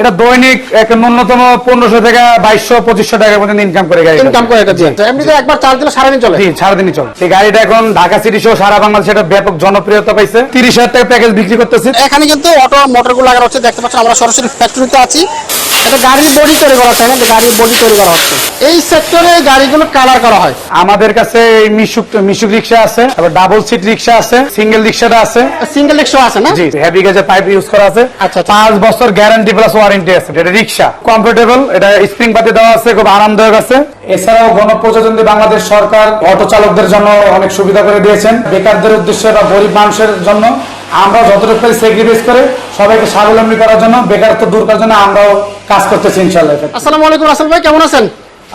এটা দৈনিক ন্যূনতম পনেরোশো থেকে বাইশশো পঁচিশশো টাকার পর্যন্ত ইনকাম করে গাড়ি ইনকাম করে এটা দিয়ে। এমনিতে একবার চার্জ দিলে সারাদিন চলে। জি সারাদিনই চলে। এই গাড়িটা এখন ঢাকা সিটি সহ সারা বাংলাদেশে এটা ব্যাপক জনপ্রিয়তা পাইছে। তিরিশ হাজার টাকা প্যাকেজ বিক্রি করতেছি। এখানে কিন্তু অটো মোটরগুলো লাগানো হচ্ছে। দেখতে পাচ্ছেন আমরা সরাসরি ফ্যাক্টরিতে আছি। এটা গাড়ির বডি তৈরি করা হচ্ছে। গাড়ির বডি তৈরি করা হচ্ছে। এই সেক্টরে গাড়িগুলো কালার করা হয়। আমাদের কাছে মিশুক মিশুক রিক্সা আছে তারপর ডাবল সিট রিক্সা আছে সিঙ্গেল রিক্সাটা আছে। সিঙ্গেল রিক্সা আছে না? জি হেভি গেজের পাইপ ইউজ করা আছে। আচ্ছা, আচ্ছা। পাঁচ বছর গ্যারান্টি প্লাস ওয়ারেন্টি আছে এটা রিক্সা কমফোর্টেবল এটা স্প্রিং পাতি দেওয়া আছে খুব আরামদায়ক আছে। এছাড়াও গণপ্রজাতন্ত্রী বাংলাদেশ সরকার অটো চালকদের জন্য অনেক সুবিধা করে দিয়েছেন। বেকারদের উদ্দেশ্যে বা গরিব মানুষের জন্য আমরা যতটুকু পারি স্যাক্রিফাইস করে সবাইকে স্বাবলম্বী করার জন্য বেকারত্ব দূর করার জন্য আমরাও কাজ করতেছি ইনশাল্লাহ আসসালামু আলাইকুম রাসেল ভাই কেমন আছেন?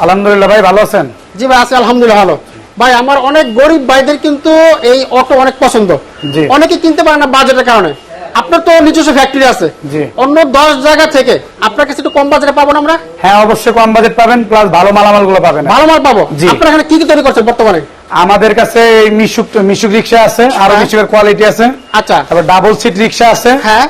আলহামদুলিল্লাহ ভাই ভালো আছেন? জি ভাই আছি আলহামদুলিল্লাহ ভালো। ভাই আমার অনেক গরিব ভাইদের কিন্তু এই অটো অনেক পছন্দ। অনেকে কিনতে পারে না বাজেটের কারণে। আপনার তো নিজস্ব ফ্যাক্টরি আছে। অন্য দশ জায়গা থেকে আপনার কাছে একটু কম বাজারে পাবো না আমরা? হ্যাঁ অবশ্যই কম বাজেট পাবেন প্লাস ভালো মালামালগুলো পাবেন। ভালো মাল পাবো আপনার এখানে কি কি তৈরি করছেন বর্তমানে? আমাদের কাছে মিশুক মিশুক রিক্সা আছে আরও হ্যাঁ। মিশুকের কোয়ালিটি আছে। আচ্ছা। তারপর ডাবল সিট রিক্সা আছে। হ্যাঁ।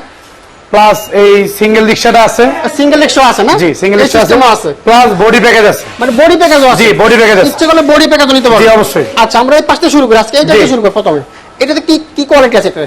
প্লাস এই সিঙ্গেল রিক্সাটা আছে। সিঙ্গেল রিক্সা আছে না? জি সিঙ্গেল রিক্সা আছে। প্লাস বডি প্যাকেজ আছে। মানে বডি প্যাকেজও আছে। জি বডি প্যাকেজ আছে। ইচ্ছে করলে বডি প্যাকেজও নিতে জি অবশ্যই। আচ্ছা আমরা এই পাশটা শুরু করি। আজকে এইটা। শুরু করি প্রথমে। এটাতে কি কি কোয়ালিটি আছে এটা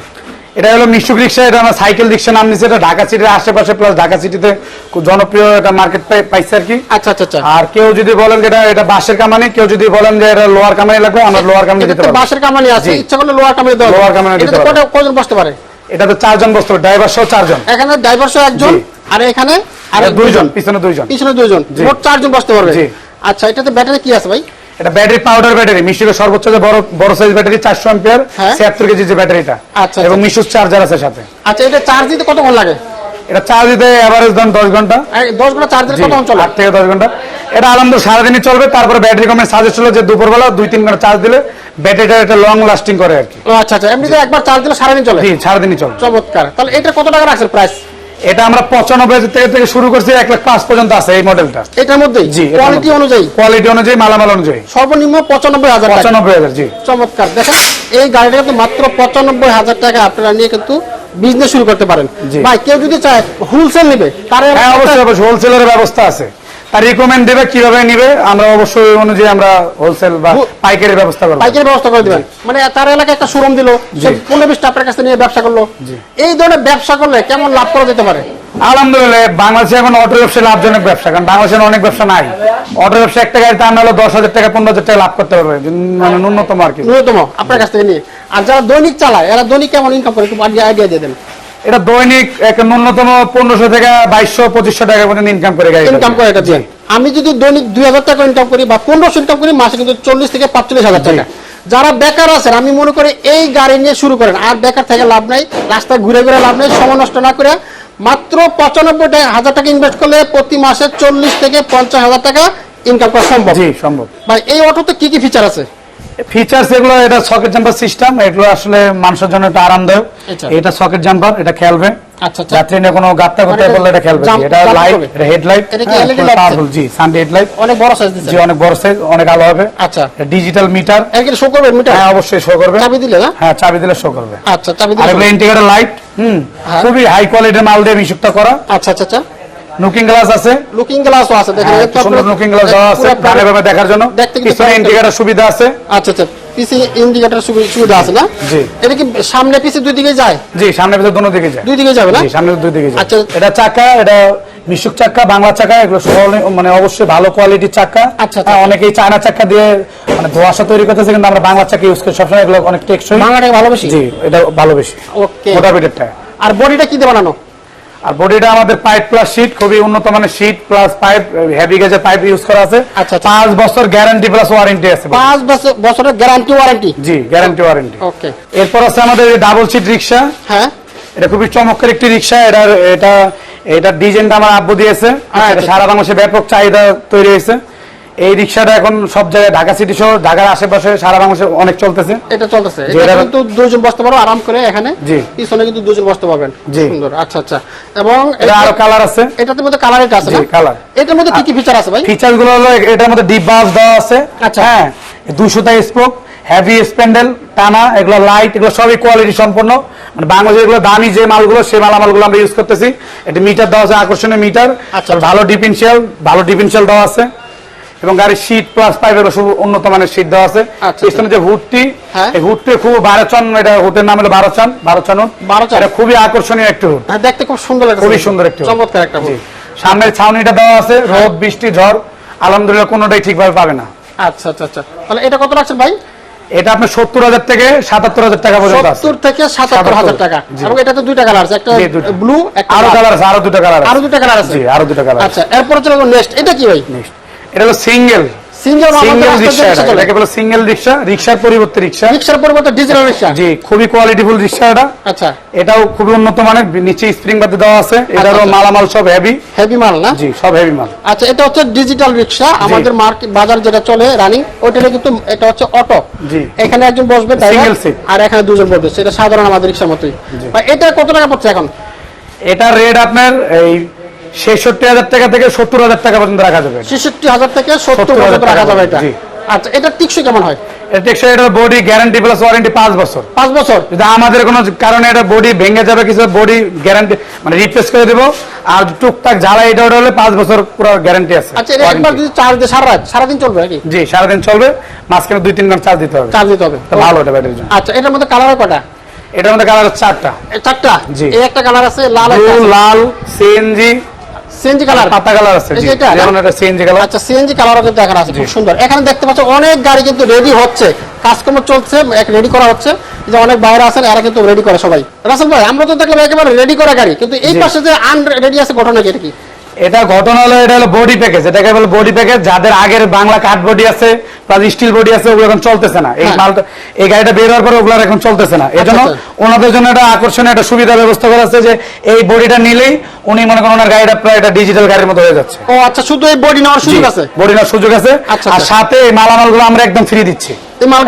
এটা হলো মিশুক রিক্সা এটা আমরা সাইকেল রিক্সা নাম নিচ্ছে এটা ঢাকা সিটির আশেপাশে প্লাস ঢাকা সিটিতে খুব জনপ্রিয় একটা মার্কেট পাইছে আর কি। আচ্ছা আচ্ছা আচ্ছা। আর কেউ যদি বলেন এটা এটা বাঁশের কামানি কেউ যদি বলেন যে এটা লোয়ার কামানি লাগবে আমরা লোয়ার কামানি দিতে পারব। বাঁশের কামানি আছে ইচ্ছা করলে লোয়ার কামানি দাও লোয়ার কামানি দিতে পারবে। কটা কজন বসতে পারে? এটা তো চারজন বস্তু ড্রাইভার সহ চারজন। এখানে ড্রাইভার সহ একজন আর এখানে আর আর দুইজন পিছনে দুইজন। পিছনে দুইজন। মোট চারজন বসতে পারবে। জি। আচ্ছা এটাতে ব্যাটারি কি আছে ভাই? এটা ব্যাটারি পাউডার ব্যাটারি। মিশুকের সর্বোচ্চ যে বড় বড় সাইজ ব্যাটারি চারশো অ্যাম্পিয়ার হ্যাঁ। ছিয়াত্তর কেজি যে ব্যাটারিটা। আচ্ছা, এবং আচ্ছা। মিশুক চার্জার আছে সাথে। আচ্ছা এটা চার্জ দিতে কতক্ষণ লাগে? এটা চার্জ দিতে এভারেজ দাম দশ ঘণ্টা। আর দশ ঘণ্টা চার্জ দিলে জি, কতক্ষণ চলে? আট থেকে দশ ঘণ্টা। এটা আলহামদুলিল্লাহ সারাদিনই চলবে। তারপরে ব্যাটারি কমে সাজেস্ট হলো যে দুপুরবেলা দুই তিন ঘণ্টা চার্জ দিলে ব্যাটারিটা একটা লং লাস্টিং করে আর কি। ও আচ্ছা আচ্ছা। এমনিতে একবার চার্জ দিলে সারাদিন চলে? জি সারাদিনই চলবে। চমৎকার। তাহলে এটা কত টাকা রাখছেন প্রাইস এটা আমরা পঁচানব্বই থেকে থেকে শুরু করছি এক লাখ পাঁচ পর্যন্ত আছে এই মডেলটা এটার মধ্যে জি কোয়ালিটি। অনুযায়ী? কোয়ালিটি অনুযায়ী মালামাল অনুযায়ী। সর্বনিম্ন পঁচানব্বই হাজার পঁচানব্বই হাজার জি। চমৎকার। দেখেন এই গাড়িটা কিন্তু মাত্র পঁচানব্বই হাজার টাকা আপনারা নিয়ে কিন্তু বিজনেস শুরু করতে পারেন। ভাই কেউ যদি চায় হোলসেল নেবে তার হ্যাঁ অবশ্যই অবশ্যই হোলসেলের ব্যবস্থা আছে। তার রিকমেন্ড দেবে কীভাবে নিবে আমরা অবশ্যই অনুযায়ী আমরা হোলসেল বা পাইকারি ব্যবস্থা করব। পাইকারি ব্যবস্থা করে দিবেন মানে তার এলাকায় একটা শোরুম দিল সে জি। পনেরো বিশটা আপনার কাছে নিয়ে ব্যবসা করল। এই ধরনের ব্যবসা করলে কেমন লাভ করা যেতে পারে? আলহামদুলিল্লাহ বাংলাদেশে এখন অটো ব্যবসা লাভজনক ব্যবসা কারণ বাংলাদেশের অনেক ব্যবসা নাই। অটো ব্যবসা একটা গাড়িতে আমরা হলো দশ হাজার টাকা পনেরো হাজার টাকা লাভ করতে পারবে মানে ন্যূনতম আর কি। ন্যূনতম আপনার কাছ থেকে নিয়ে। আর যারা দৈনিক চালায় এরা দৈনিক কেমন ইনকাম করে একটু আইডিয়া দিয়ে দেন। এটা দৈনিক ন্যূনতম পনেরোশো থেকে বাইশশো পঁচিশশো টাকা পর্যন্ত ইনকাম করে গাড়ি ইনকাম করে এটা আমি যদি দৈনিক দুই হাজার টাকা ইনকাম করি বা পনেরোশো ইনকাম করি মাসে কিন্তু চল্লিশ থেকে পাঁচচল্লিশ হাজার টাকা। যারা বেকার আছেন আমি মনে করি এই গাড়ি নিয়ে শুরু করেন। আর বেকার থেকে লাভ নাই রাস্তায় ঘুরে ঘুরে লাভ নেই সময় নষ্ট না করে মাত্র পঁচানব্বই টাকা হাজার টাকা ইনভেস্ট করলে প্রতি মাসে চল্লিশ থেকে পঞ্চাশ হাজার টাকা ইনকাম করা সম্ভব। সম্ভব। ভাই এই অটোতে কি কি ফিচার আছে? ফিচার্স এগুলো এটা সকেট জাম্পার সিস্টেম এগুলো আসলে মানুষের জন্য একটা আরামদায়ক। আচ্ছা। এটা সকেট জাম্পার এটা খেলবে। আচ্ছা আচ্ছা। যাত্রী নিয়ে কোনো গাত্তা করতে বললে এটা খেলবে। এটা লাইট এটা হেডলাইট এটা কি LED light? পাওয়ারফুল জি সানডে হেডলাইট অনেক বড় সাইজ জি অনেক বড় সাইজ অনেক আলো হবে। আচ্ছা। ডিজিটাল মিটার শো করবে মিটার হ্যাঁ অবশ্যই শো করবে। চাবি দিলে না? হ্যাঁ চাবি দিলে শো করবে। আচ্ছা চাবি আর এগুলো show- লাইট হুম হ্যাঁ। খুবই হাই কোয়ালিটির মাল দিয়ে মিশুকটা করা। আচ্ছা আচ্ছা আচ্ছা। লুকিং গ্লাস আছে? লুকিং গ্লাসও আছে দেখেন হ্যাঁ, সুন্দর লুকিং গ্লাস দেওয়া আছে ডানে দেখার জন্য। পিছনে ইন্ডিকেটর সুবিধা আছে। আচ্ছা আচ্ছা পিসি ইন্ডিকেটর সুবিধা আছে না? জি। এটা কি সামনে পিছে দুই দিকে যায়? জি সামনে পিছনে দুনো দিকে যায়। দুই দিকে যাবে না? জি সামনে দুই দিকে যায়। আচ্ছা। এটা চাকা এটা মিশুক চাকা বাংলা চাকা এগুলো মানে অবশ্যই ভালো কোয়ালিটির চাকা। আচ্ছা, আচ্ছা। হ্যাঁ, অনেকেই চায়না চাকা দিয়ে মানে ধোয়াশা তৈরি করতেছে কিন্তু আমরা বাংলা চাকা ইউজ করি। সবসময় এগুলো অনেক টেকসই। বাংলাটাকে ভালোবাসি জি এটা ভালো বেশি। ওকে মোটা পিটেরটা আর বডিটা কি দিয়ে বানানো? আর বডিটা আমাদের পাইপ প্লাস শীট খুবই উন্নত মানের শীট প্লাস পাইপ হেভি গেজের পাইপ ইউজ করা আছে। আচ্ছা, আচ্ছা। পাঁচ বছর গ্যারান্টি প্লাস ওয়ারেন্টি আছে পাঁচ বছর বছরের গ্যারান্টি ওয়ারেন্টি জি গ্যারান্টি ওয়ারেন্টি ওকে এরপর আছে আমাদের ডাবল সিট রিক্সা হ্যাঁ। এটা খুবই চমৎকার একটি রিক্সা এটার এটা এটার ডিজাইনটা আমার আব্বু দিয়েছে। এটা আচ্ছা। সারা বাংলাদেশে ব্যাপক চাহিদা তৈরি হয়েছে। এই রিক্সাটা এখন সব জায়গায় ঢাকা সিটি সহ ঢাকার আশেপাশে সারা বাংলাদেশে অনেক চলতেছে। এটা চলতেছে। এটা কিন্তু দুজন বসতে পারো আরাম করে এখানে। জি। পিছনে কিন্তু দুজন বসতে পারবেন। জি। সুন্দর। আচ্ছা আচ্ছা। এবং এটা আরও কালার আছে। এটাতে মধ্যে কালার এটা আছে জি, colour। এটার মধ্যে কি কি ফিচার আছে ভাই? ফিচারগুলো হলো এটার মধ্যে ডিপ বাস দেওয়া আছে। আচ্ছা। হ্যাঁ দুশো তাই স্পোক হেভি স্প্যান্ডেল টানা এগুলো লাইট এগুলো সবই কোয়ালিটি সম্পন্ন। মানে বাংলাদেশে এগুলো দামি যে মালগুলো সেই মালামালগুলো আমরা ইউজ করতেছি। এটা মিটার দেওয়া আছে আকর্ষণীয় মিটার আচ্ছা। ভালো ডিফেন্সিয়াল ভালো ডিফেন্সিয়াল দেওয়া আছে। এবং গাড়ির সিট প্লাস পাইপ এগুলো উন্নত মানের সিট দেওয়া আছে। আচ্ছা। পিছনে যে হুডটি হ্যাঁ। এই হুডটি খুব বারোচন এটা হুডের নাম হলো বারোচন বারোচন। এটা খুবই আকর্ষণীয় একটি হুড। হ্যাঁ, দেখতে খুব সুন্দর খুবই সুন্দর একটি চমৎকার একটা। হুড। সামনের ছাউনিটা দেওয়া আছে রোদ বৃষ্টি ঝড়। আলহামদুলিল্লাহ কোনোটাই ঠিকভাবে পাবে না। আচ্ছা আচ্ছা আচ্ছা। তাহলে এটা কত লাগছে ভাই? এটা আপনার সত্তর হাজার থেকে সাতাত্তর হাজার টাকা পর্যন্ত সত্তর থেকে সাতাত্তর হাজার 77 টাকা। এবং এটাতে দুইটা কালার আছে একটা ব্লু একটা আরও। কালার আছে আরও দুটো কালার আরও দুটো কালার আছে। আরও দুটো কালার আচ্ছা এরপর চলো নেক্সট এটা কি ভাই? এটা হলো সিঙ্গেল। সিঙ্গেল। এটাকে বলে সিঙ্গেল রিক্সা রিক্সার পরিবর্তে রিক্সা। রিক্সার পরিবর্তে রিক্সা। জি খুবই কোয়ালিটিফুল রিক্সা এটা। আচ্ছা। এটাও খুবই উন্নত মানের নিচে স্প্রিং বাতি দেওয়া আছে। এটারও আচ্ছা। মালামাল সব হেভি হেভি মাল না? জি সব হেভি মাল। আচ্ছা এটা হচ্ছে ডিজিটাল রিক্সা। আমাদের মার্কেট বাজার যেটা চলে রানিং ওইটা কিন্তু এটা হচ্ছে অটো জি। এখানে একজন বসবে আর এখানে দুজন বসবে। সেটা সাধারণ আমাদের রিক্সার মতোই। এটা কত টাকা পড়ছে এখন? এটা রেট আপনার এই ছেষট্টি হাজার টাকা থেকে সত্তর হাজার টাকা পর্যন্ত রাখা যাবে ছেষট্টি হাজার থেকে সত্তর 70,000 পর্যন্ত রাখা যাবে এটা। আচ্ছা এটা টিকসই কেমন হয়? এটা এটার বডি গ্যারান্টি প্লাস ওয়ারেন্টি পাঁচ বছর। পাঁচ বছর? যদি আমাদের কোনো কারণে এটা বডি ভেঙে যাবে কিছু বডি গ্যারান্টি মানে রিপ্লেস করে দেবো। আর টুকটাক জ্বালা এটা ওটা হলে পাঁচ বছর পুরো গ্যারান্টি আছে আচ্ছা একবার যদি চার্জ দিয়ে সারা রাত সারাদিন চলবে নাকি? জি সারাদিন চলবে মাঝখানে দুই তিন ঘণ্টা চার্জ দিতে হবে। চার্জ দিতে হবে। তো ভালো এটা আচ্ছা এটার মধ্যে কালার কটা এটার মধ্যে কালার চারটা। চারটা? জি। একটা কালার আছে লাল লাল সিএনজি সিএনজি কালার। পাতা কালার আছে এটা, যেমন এটা সিএনজি কালার। আচ্ছা সিএনজি কালারও কিন্তু এখানে আছে খুব সুন্দর। এখানে দেখতে পাচ্ছ অনেক গাড়ি কিন্তু রেডি হচ্ছে। কাজকর্ম চলছে রেডি করা হচ্ছে। যে অনেক বাইরে আছেন এরা কিন্তু রেডি করে সবাই। রাসেল ভাই আমরা তো দেখলাম একেবারে রেডি করা গাড়ি কিন্তু এই। পাশে যে আনরেডি আছে ঘটনা কি এটা কি? এটা ঘটনা হলো এটা হলো বডি প্যাকেজ এটাকে বলে বডি প্যাকেজ যাদের আগের বাংলা কাঠ বডি আছে প্লাস স্টিল বডি আছে ওগুলো এখন চলতেছে না। এই হ্যাঁ। মালটা এই গাড়িটা বের হওয়ার পরে ওগুলো এখন চলতেছে না। এই জন্য আচ্ছা। ওনাদের জন্য একটা আকর্ষণীয় একটা সুবিধা ব্যবস্থা করা আছে যে এই বডিটা নিলেই উনি মনে করেন ওনার গাড়িটা প্রায় একটা ডিজিটাল গাড়ির মতো হয়ে যাচ্ছে। ও আচ্ছা শুধু এই বডি নেওয়ার সুযোগ আছে? বডি নেওয়ার সুযোগ আছে। আচ্ছা, আর আচ্ছা। সাথে এই মালামালগুলো আমরা একদম ফ্রি দিচ্ছি।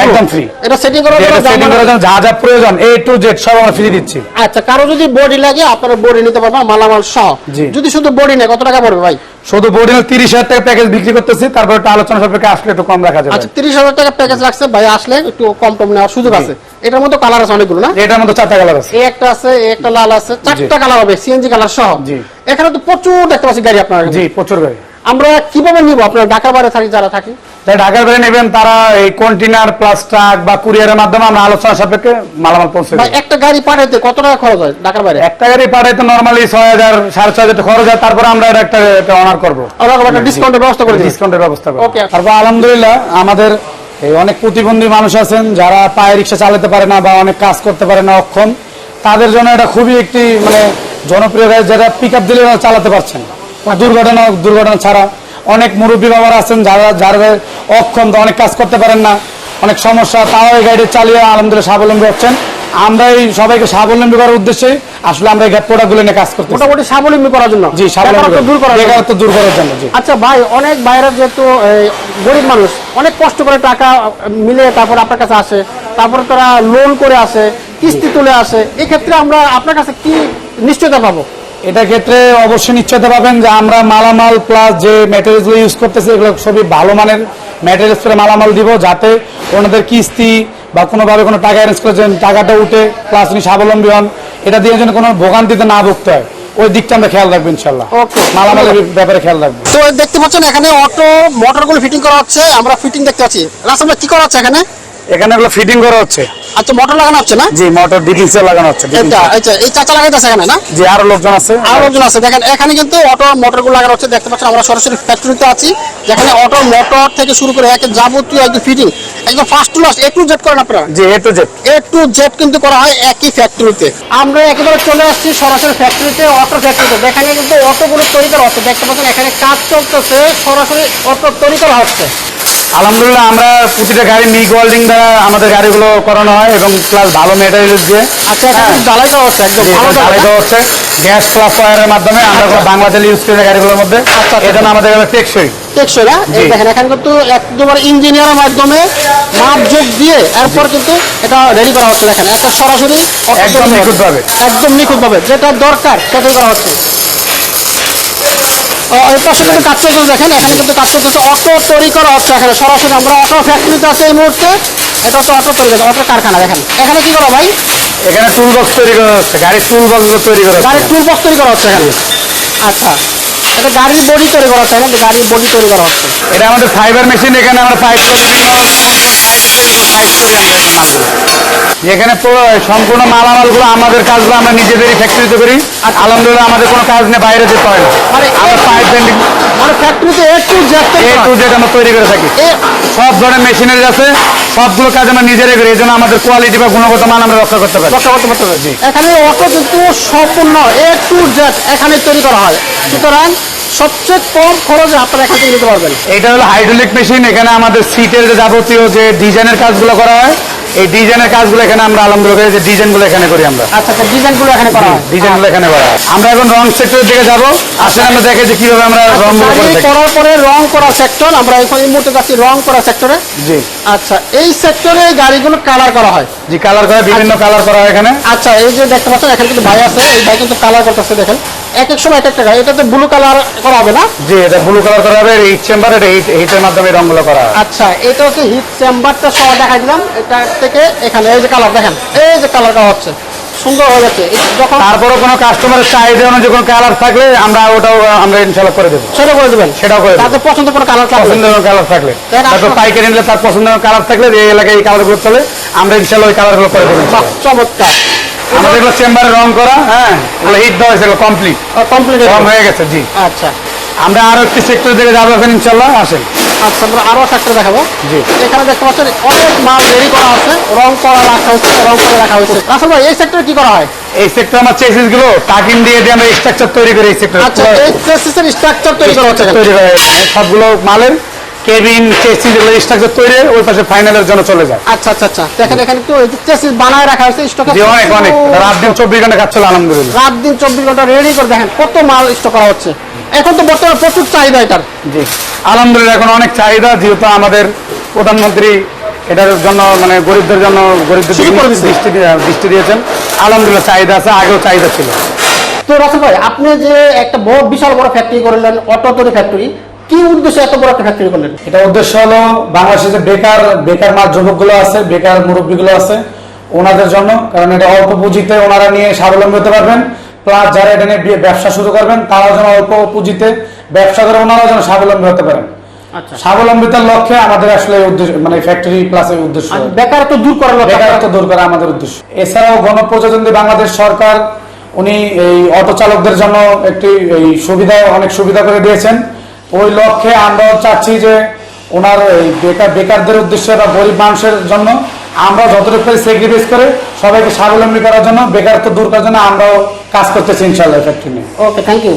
একদম ফ্রি এটা সেটিং করার জন্য সেটিং করার জন্য যা যা প্রয়োজন এ টু জেড সব আমরা ফ্রি দিচ্ছি। আচ্ছা কারও যদি বডি লাগে আপনারা বডি নিতে পারবেন মালামাল সহ। যদি শুধু বডি নেয় কত টাকা পড়বে ভাই? শুধু বডি তিরিশ হাজার টাকা প্যাকেজ বিক্রি করতেছি তারপর একটা আলোচনা সাপেক্ষে আসলে একটু কম রাখা যাবে। আচ্ছা টাকা প্যাকেজ রাখছে ভাই আসলে একটু কম টম নেওয়ার সুযোগ আছে। এটার মধ্যে কালার আছে অনেকগুলো না? এটার মধ্যে চারটা কালার আছে। একটা আছে একটা লাল আছে চারটা কালার হবে সিএনজি কালার সহ। জি। এখানে তো প্রচুর দেখতে পাচ্ছি গাড়ি আপনার। জি প্রচুর গাড়ি। আমরা কীভাবে নিব? আপনার ঢাকা বাইরে থাকি যারা থাকি। যারা ঢাকার বাইরে নেবেন তারা এই কন্টেনার প্লাস ট্রাক বা কুরিয়ারের মাধ্যমে আমরা আলোচনা সাপেক্ষে মালামাল পৌঁছে ভাই একটা গাড়ি পাঠাইতে কত টাকা খরচ হয় ঢাকার বাইরে? একটা গাড়ি পাঠাইতে নর্মালি ছয় হাজার সাড়ে ছয় হাজার খরচ হয় তারপরে আমরা এটা একটা অনার করব। আমরা একটা ডিসকাউন্টের ব্যবস্থা করে ডিসকাউন্টের ব্যবস্থা করব। Okay. তারপর আলহামদুলিল্লাহ আমাদের এই অনেক প্রতিবন্ধী মানুষ আছেন যারা পায়ে রিক্সা চালাতে পারে না বা অনেক কাজ করতে পারে না অক্ষম তাদের জন্য এটা খুবই একটি মানে জনপ্রিয় যারা পিক আপ দিলে চালাতে পারছেন। দুর্ঘটনা দুর্ঘটনা ছাড়া অনেক মুরব্বী বাবারা আছেন যারা যারা অক্ষম তো অনেক কাজ করতে পারেন না অনেক সমস্যা তাও এই গাড়ি চালিয়ে আলহামদুলিল্লাহ স্বাবলম্বী হচ্ছেন। আমরা এই সবাইকে স্বাবলম্বী করার উদ্দেশ্যে আসলে আমরা এই প্রোডাক্টগুলো নিয়ে কাজ করতে মোটামুটি স্বাবলম্বী করার জন্য? জি স্বাবলম্বী দূর করার জন্য। দূর করার জন্য জি। আচ্ছা ভাই অনেক বাইরে যেহেতু গরিব মানুষ অনেক কষ্ট করে টাকা মিলে তারপর আপনার কাছে আসে তারপর তারা লোন করে আসে কিস্তি তুলে আসে এক্ষেত্রে আমরা আপনার কাছে কি নিশ্চয়তা পাবো? এটা ক্ষেত্রে অবশ্যই নিশ্চয়তা পাবেন যে আমরা মালামাল প্লাস যে ম্যাটেরিয়ালসগুলো ইউজ করতেছি এগুলো সবই ভালো মানের ম্যাটেরিয়ালস করে মালামাল দিব যাতে ওনাদের কিস্তি বা কোনোভাবে কোনো টাকা অ্যারেঞ্জ করে যেন টাকাটা উঠে প্লাস উনি স্বাবলম্বী হন। এটা দিয়ে যেন কোনো ভোগান্তিতে না ভুগতে হয়। ওই দিকটা আমরা খেয়াল রাখব ইনশাল্লাহ. মালামালের ব্যাপারে খেয়াল রাখব। তো দেখতে পাচ্ছেন এখানে অটো মোটরগুলো ফিটিং করা হচ্ছে আমরা ফিটিং দেখতে পাচ্ছি। ভাই কি করা হচ্ছে এখানে? এখানে এগুলো ফিটিং করা হচ্ছে। আচ্ছা মোটর লাগানো হচ্ছে না? জি মোটর ডিপিসে লাগানো হচ্ছে এটা আচ্ছা এই চাচা লাগাইতেছে এখানে না? জি আরও লোকজন আছে। আরও লোকজন আছে। দেখেন এখানে কিন্তু অটো মোটরগুলো লাগানো হচ্ছে। দেখতে পাচ্ছেন আমরা সরাসরি ফ্যাক্টরিতে আছি। যেখানে অটো মোটর থেকে শুরু করে একে যাবতীয় একদম ফিটিং একদম first to last A to Z করেন আপনারা? জি A to Z A to Z কিন্তু করা হয় একই ফ্যাক্টরিতে আমরা একেবারে চলে আসছি সরাসরি ফ্যাক্টরিতে অটো ফ্যাক্টরিতে যেখানে কিন্তু অটোগুলো তৈরি করা হচ্ছে। দেখতে পাচ্ছেন এখানে কাজ চলতেছে সরাসরি অটো তৈরি করা হচ্ছে। আলহামদুলিল্লাহ আমরা প্রতিটা গাড়ি মিগ ওয়েল্ডিং দ্বারা আমাদের গাড়িগুলো করানো হয় এবং প্লাস ভালো মেটেরিয়াল দিয়ে আচ্ছা এখানে হ্যাঁ। হচ্ছে একদম ভালো। দেওয়া হচ্ছে গ্যাস প্লাস ওয়ারের মাধ্যমে আমরা আচ্ছা। বাংলা তেল ইউজ করি গাড়িগুলোর মধ্যে আচ্ছা, আচ্ছা। এটা আমাদের এবার টেকসই টেকসই না দেখেন এখানে কিন্তু একদম ইঞ্জিনিয়ারের মাধ্যমে মাপ যোগ দিয়ে এরপর কিন্তু এটা রেডি করা হচ্ছে দেখেন সরাসরি একদম নিখুঁতভাবে। একদম নিখুঁতভাবে যেটা দরকার সেটাই করা হচ্ছে পাশে কিন্তু কাজ চলতেছে দেখেন এখানে কিন্তু কাজ চলতেছে অটো তৈরি করা হচ্ছে এখানে। সরাসরি আমরা অটো ফ্যাক্টরিতে আছি এই মুহূর্তে। এটা হচ্ছে অটো তৈরি করে অটো কারখানা দেখেন। এখানে কি করো ভাই? এখানে টুল বক্স তৈরি করা হচ্ছে গাড়ির টুল বক্স তৈরি করা গাড়ির টুল বক্স তৈরি করা হচ্ছে এখানে। আচ্ছা। এটা গাড়ির বডি তৈরি করা হচ্ছে না? গাড়ির বডি তৈরি করা হচ্ছে। এটা আমাদের ফাইবার মেশিন এখানে আমরা পাইপ পুরো সম্পূর্ণ মালামালগুলো আমাদের কাজগুলো আমরা নিজেদেরই ফ্যাক্টরিতে করি। আর আলহামদুলিল্লাহ আমাদের কোনো কাজ নিয়ে বাইরে যেতে হয় না। মানে আমরা পাইপ বেন্ডিং মানে ফ্যাক্টরিতে A to Z A to Z আমরা তৈরি করে থাকি। সব ধরনের মেশিনারি আছে। সবগুলো কাজ আমরা নিজেরাই করি। এই জন্য আমাদের কোয়ালিটি বা গুণগত মান আমরা রক্ষা করতে পারি। রক্ষা করতে পারতে। এখানে অটো কিন্তু সম্পূর্ণ এ টু জেড এখানে তৈরি করা হয়। সুতরাং সবচেয়ে কম খরচে আপনারা এখান থেকে নিতে পারবেন। এটা হলো হাইড্রোলিক মেশিন এখানে আমাদের সিটের যে যাবতীয় যে ডিজাইনের কাজগুলো করা হয় এই ডিজাইনের কাজগুলো এখানে আমরা আলহামদুলিল্লাহ যে ডিজাইনগুলো এখানে করি আমরা। আচ্ছা আচ্ছা ডিজাইনগুলো এখানে করা হয়। ডিজাইনগুলো এখানে করা হয়। আমরা এখন রং সেক্টরের দিকে যাব। আসলে আমরা দেখে যে কীভাবে আমরা গাড়ি থাকি। করার পরে রং করা সেক্টর আমরা এখন এই মুহূর্তে যাচ্ছি রং করা সেক্টরে জি। আচ্ছা এই সেক্টরে গাড়িগুলো কালার করা হয়। জি কালার করা বিভিন্ন কালার করা হয় এখানে। আচ্ছা এই যে দেখতে পাচ্ছেন এখানে কিন্তু ভাই আছে এই ভাই কিন্তু কালার করতেছে দেখেন। এক এক সময় এক একটা গাড়ি এটাতে ব্লু কালার করা হবে না? জি এটা ব্লু কালার করা হবে এইট চেম্বার এটা এইট এইটের মাধ্যমে রংগুলো করা আচ্ছা এটা হচ্ছে হিট চেম্বারটা সহ দেখাই দিলাম এটা থেকে এখানে এই যে কালার দেখেন এই যে কালার করা হচ্ছে। সুন্দর হয়ে যাচ্ছে। যখন তারপরে কোনো কাস্টমারের চাহিদা অনুযায়ী কোনো কালার থাকলে আমরা ওটাও আমরা ইনশাল্লাহ করে দেবো। সেটা করে দেবেন? সেটাও করে তাদের পছন্দ কোনো কালার থাকবে পছন্দের কালার থাকলে। তারপর পাইকারি নিলে তার পছন্দের কালার থাকলে এই এলাকায় এই কালারগুলো চলে আমরা ইনশাল্লাহ ওই কালারগুলো করে দেবো। চমৎকার। আমাদের এগুলো চেম্বারে রং করা হ্যাঁ। এগুলো হিট দেওয়া হয়েছে কমপ্লিট কমপ্লিট রং হয়ে গেছে জি। আচ্ছা। আমরা আরও একটি সেক্টর দিকে যাব এখন ইনশাল্লাহ। আসেন। আচ্ছা আমরা আরও সেক্টর দেখাবো। জি। এখানে দেখতে পাচ্ছেন অনেক মাল রেডি করা আছে। রং করা রাখা হচ্ছে রং করে রাখা হচ্ছে আসলে ভাই এই সেক্টরে কি করা হয়? এই সেক্টর আমার চেসিসগুলো টাকিং দিয়ে দিয়ে আমরা স্ট্রাকচার তৈরি করি এই সেক্টর আচ্ছা এই চেসিসের স্ট্রাকচার তৈরি করা হচ্ছে তৈরি করে সবগুলো মালের কেবিন চেসিস এগুলো স্ট্রাকচার তৈরি ওই পাশে ফাইনালের জন্য চলে যায়। আচ্ছা আচ্ছা আচ্ছা। দেখেন এখানে একটু চেসিস বানায় রাখা হয়েছে স্টকে জি অনেক অনেক। রাত দিন চব্বিশ ঘণ্টা কাজ চলে আলহামদুলিল্লাহ। রাত দিন চব্বিশ ঘণ্টা রেডি করে দেখেন কত মাল স্টক করা হচ্ছে। এখন তো বর্তমানে প্রচুর চাহিদা এটার। জি। আলহামদুলিল্লাহ এখন অনেক চাহিদা যেহেতু আমাদের প্রধানমন্ত্রী এটার জন্য মানে গরিবদের জন্য গরিবদের। দৃষ্টি দৃষ্টি দিয়েছেন। আলহামদুলিল্লাহ চাহিদা আছে আগেও চাহিদা ছিল। তো রাসেল ভাই আপনি যে একটা বড় বিশাল বড় ফ্যাক্টরি করলেন অটো তৈরি ফ্যাক্টরি কি উদ্দেশ্যে এত বড় একটা ফ্যাক্টরি করলেন? এটা উদ্দেশ্য হলো বাংলাদেশে যে বেকার বেকার মা যুবকগুলো আছে বেকার মুরব্বীগুলো আছে ওনাদের জন্য কারণ এটা অল্প পুঁজিতে ওনারা নিয়ে স্বাবলম্বী হতে পারবেন প্লাস যারা এটা নিয়ে ব্যবসা শুরু করবেন তারাও যেন অল্প পুঁজিতে ব্যবসা করে ওনারাও যেন স্বাবলম্বী হতে পারেন। আচ্ছা। স্বাবলম্বিতার লক্ষ্যে আমাদের আসলে উদ্দেশ্য মানে ফ্যাক্টরি প্লাস এই উদ্দেশ্য। বেকারত্ব দূর করার বেকারত্ব দূর করা আমাদের উদ্দেশ্য। এছাড়াও গণপ্রজাতন্ত্রী বাংলাদেশ সরকার উনি এই অটো চালকদের জন্য একটি এই সুবিধা অনেক সুবিধা করে দিয়েছেন। ওই লক্ষ্যে আমরাও চাচ্ছি যে ওনার এই বেকার বেকারদের উদ্দেশ্যে বা গরিব মানুষের জন্য। আমরা যতটুকু পারি স্যাক্রিফাইস করে সবাইকে স্বাবলম্বী করার জন্য, বেকারত্ব দূর করার জন্য আমরাও কাজ করতেছি ইনশাল্লাহ ফ্যাক্টরি নিয়ে ওকে থ্যাংক ইউ